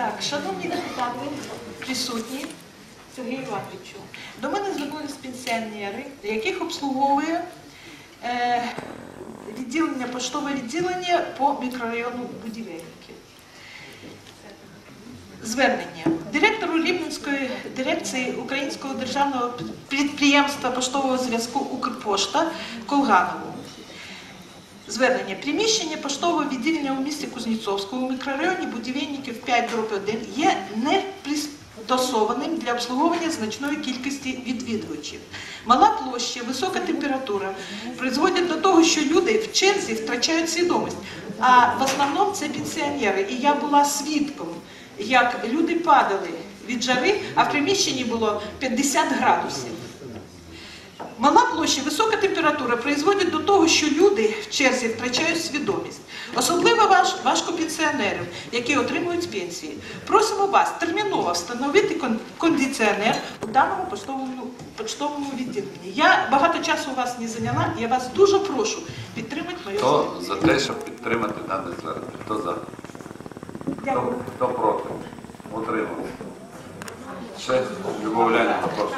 Так, шановні депутати, присутні, Сергій Івановичу, до мене звернулись пенсіонери, яких обслуговує е, відділення, поштове відділення по мікрорайону Будівельників. Звернення директору Рівненської дирекції Українського державного підприємства поштового зв'язку Укрпошта Колганову. Звернення. Приміщення поштового відділення у місті Кузнєцовському у мікрорайоні будівельників 5 1 є не пристосованим для обслуговування значної кількості відвідувачів. Мала площа, висока температура призводять до того, що люди в черзі втрачають свідомість. А в основному це пенсіонери. І я була свідком, як люди падали від жари, а в приміщенні було 50 градусів. Мала площа, висока температура призводять до того, що люди в черзі втрачають свідомість. Особливо важ, важко пенсіонерам, які отримують пенсії. Просимо вас терміново встановити кондиціонер у даному поштовому, поштовому відділенні. Я багато часу у вас не зайняла, я вас дуже прошу підтримати моє Хто за те, щоб підтримати дане звернення? Хто за? Хто, Дякую. хто проти? Утримався. Ще Любов прошу.